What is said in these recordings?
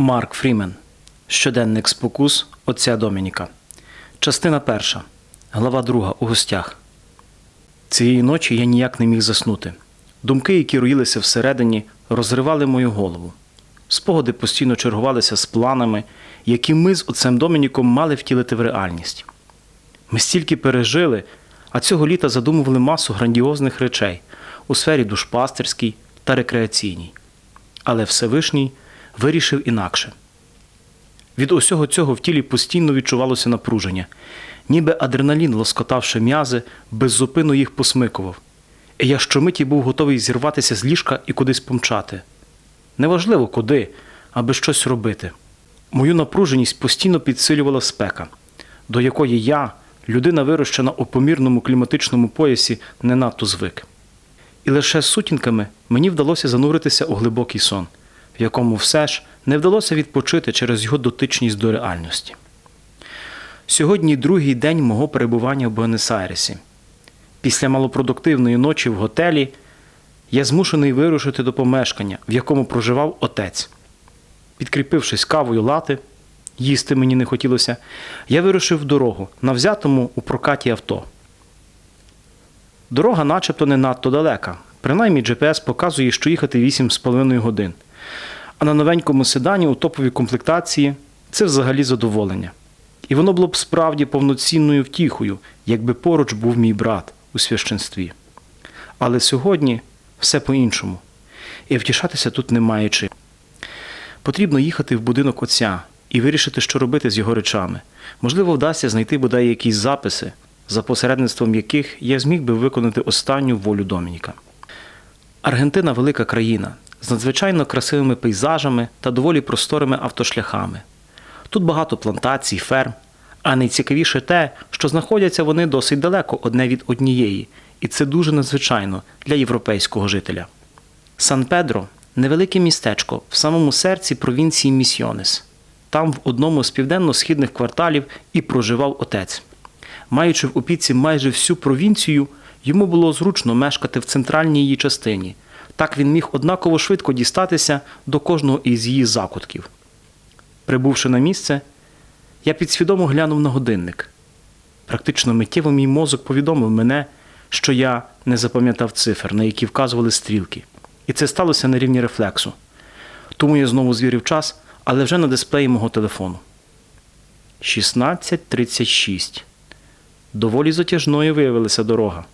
Марк Фрімен. Щоденник спокус отця Домініка. Частина перша. Глава друга. У гостях. Цієї ночі я ніяк не міг заснути. Думки, які роїлися всередині, розривали мою голову. Спогади постійно чергувалися з планами, які ми з отцем Домініком мали втілити в реальність. Ми стільки пережили, а цього літа задумували масу грандіозних речей у сфері душпастерській та рекреаційній. Але Всевишній вирішив інакше. Від усього цього в тілі постійно відчувалося напруження, ніби адреналін, лоскотавши м'язи, беззупинно їх посмикував. І я щомиті був готовий зірватися з ліжка і кудись помчати. Неважливо куди, аби щось робити. Мою напруженість постійно підсилювала спека, до якої я, людина вирощена у помірному кліматичному поясі, не надто звик. І лише сутінками мені вдалося зануритися у глибокий сон, якому все ж не вдалося відпочити через його дотичність до реальності. Сьогодні другий день мого перебування в Буенос-Айресі. Після малопродуктивної ночі в готелі я змушений вирушити до помешкання, в якому проживав отець. Підкріпившись кавою лати, їсти мені не хотілося, я вирушив в дорогу на взятому у прокаті авто. Дорога начебто не надто далека. Принаймні GPS показує, що їхати 8,5 годин. А на новенькому седані у топовій комплектації це взагалі задоволення. І воно було б справді повноцінною втіхою, якби поруч був мій брат у священстві. Але сьогодні все по-іншому. І втішатися тут немає чим. Потрібно їхати в будинок отця і вирішити, що робити з його речами. Можливо, вдасться знайти бодай якісь записи, за посередництвом яких я зміг би виконати останню волю Домініка. Аргентина велика країна з надзвичайно красивими пейзажами та доволі просторими автошляхами. Тут багато плантацій, ферм, а найцікавіше те, що знаходяться вони досить далеко одне від однієї, і це дуже надзвичайно для європейського жителя. Сан Педро невелике містечко в самому серці провінції Місьйонес. Там, в одному з південно-східних кварталів, і проживав отець. Маючи в опіці майже всю провінцію, йому було зручно мешкати в центральній її частині. Так він міг однаково швидко дістатися до кожного із її закутків. Прибувши на місце, я підсвідомо глянув на годинник. Практично миттєво мій мозок повідомив мене, що я не запам'ятав цифр, на які вказували стрілки. І це сталося на рівні рефлексу. Тому я знову звірив час, але вже на дисплеї мого телефону. 16.36. Доволі затяжною виявилася дорога.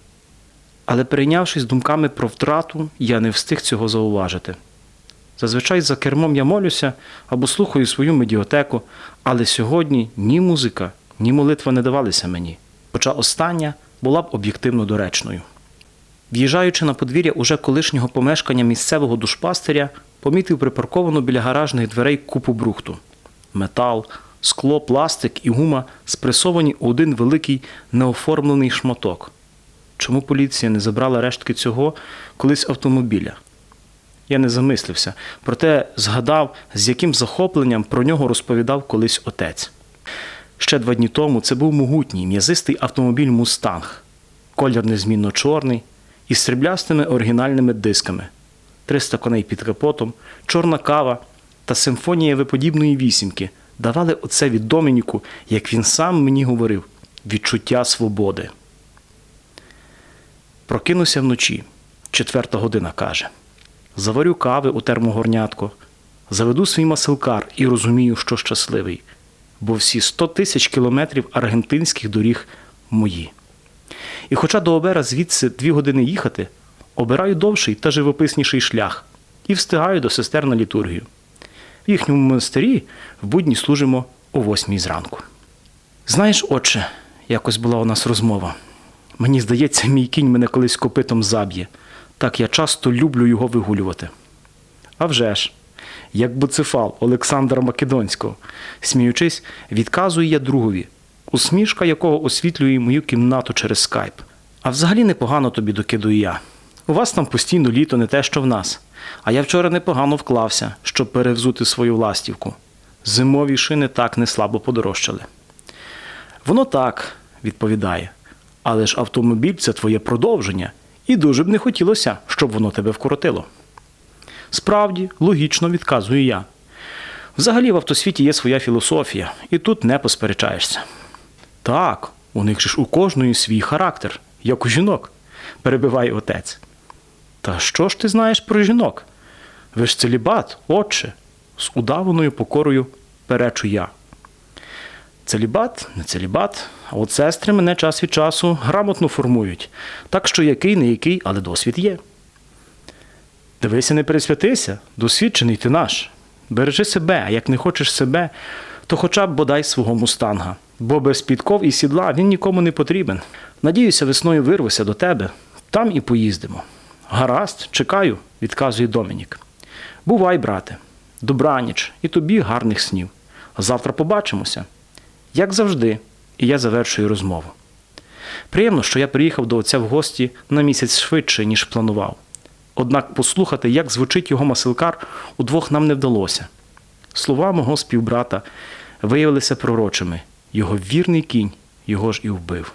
Але перейнявшись думками про втрату, я не встиг цього зауважити. Зазвичай за кермом я молюся або слухаю свою медіотеку, але сьогодні ні музика, ні молитва не давалися мені, хоча остання була б об'єктивно доречною. В'їжджаючи на подвір'я уже колишнього помешкання місцевого душпастиря, помітив припарковану біля гаражних дверей купу брухту. Метал, скло, пластик і гума спресовані у один великий неоформлений шматок. Чому поліція не забрала рештки цього колись автомобіля? Я не замислився, проте згадав, з яким захопленням про нього розповідав колись отець. Ще два дні тому це був могутній м'язистий автомобіль Мустанг, колір незмінно чорний, із сріблястими оригінальними дисками, 300 коней під капотом, чорна кава та симфонія виподібної вісімки давали оце від Домініку, як він сам мені говорив, відчуття свободи. Прокинувся вночі, четверта година каже. Заварю кави у термогорнятко, заведу свій маселкар і розумію, що щасливий, бо всі 100 тисяч кілометрів аргентинських доріг мої. І хоча до Обера звідси дві години їхати, обираю довший та живописніший шлях і встигаю до сестер на літургію. В їхньому монастирі в будні служимо о восьмій зранку. Знаєш, отче, якось була у нас розмова. Мені здається, мій кінь мене колись копитом заб'є. Так я часто люблю його вигулювати. А вже ж, як буцефал Олександра Македонського, сміючись, відказую я другові, усмішка якого освітлює мою кімнату через скайп. А взагалі непогано тобі докидую я. У вас там постійно літо не те, що в нас. А я вчора непогано вклався, щоб перевзути свою ластівку. Зимові шини так не слабо подорожчали. Воно так, відповідає. Але ж автомобіль це твоє продовження, і дуже б не хотілося, щоб воно тебе вкоротило. Справді, логічно відказую я. Взагалі в автосвіті є своя філософія, і тут не посперечаєшся. Так, у них же ж у кожної свій характер, як у жінок, перебиває отець. Та що ж ти знаєш про жінок? Ви ж целібат, отче, з удаваною покорою перечу я. Целібат, не целібат, а от сестри мене час від часу грамотно формують, так що який не який, але досвід є. Дивися, не пересвятися, досвідчений ти наш. Бережи себе, а як не хочеш себе, то хоча б бодай свого мустанга, бо без підков і сідла він нікому не потрібен. Надіюся, весною вирвуся до тебе, там і поїздимо. Гаразд, чекаю, відказує Домінік. Бувай, брате, добраніч, і тобі гарних снів. Завтра побачимося. Як завжди, і я завершую розмову. Приємно, що я приїхав до отця в гості на місяць швидше, ніж планував. Однак послухати, як звучить його масилкар, удвох нам не вдалося. Слова мого співбрата виявилися пророчими. Його вірний кінь його ж і вбив.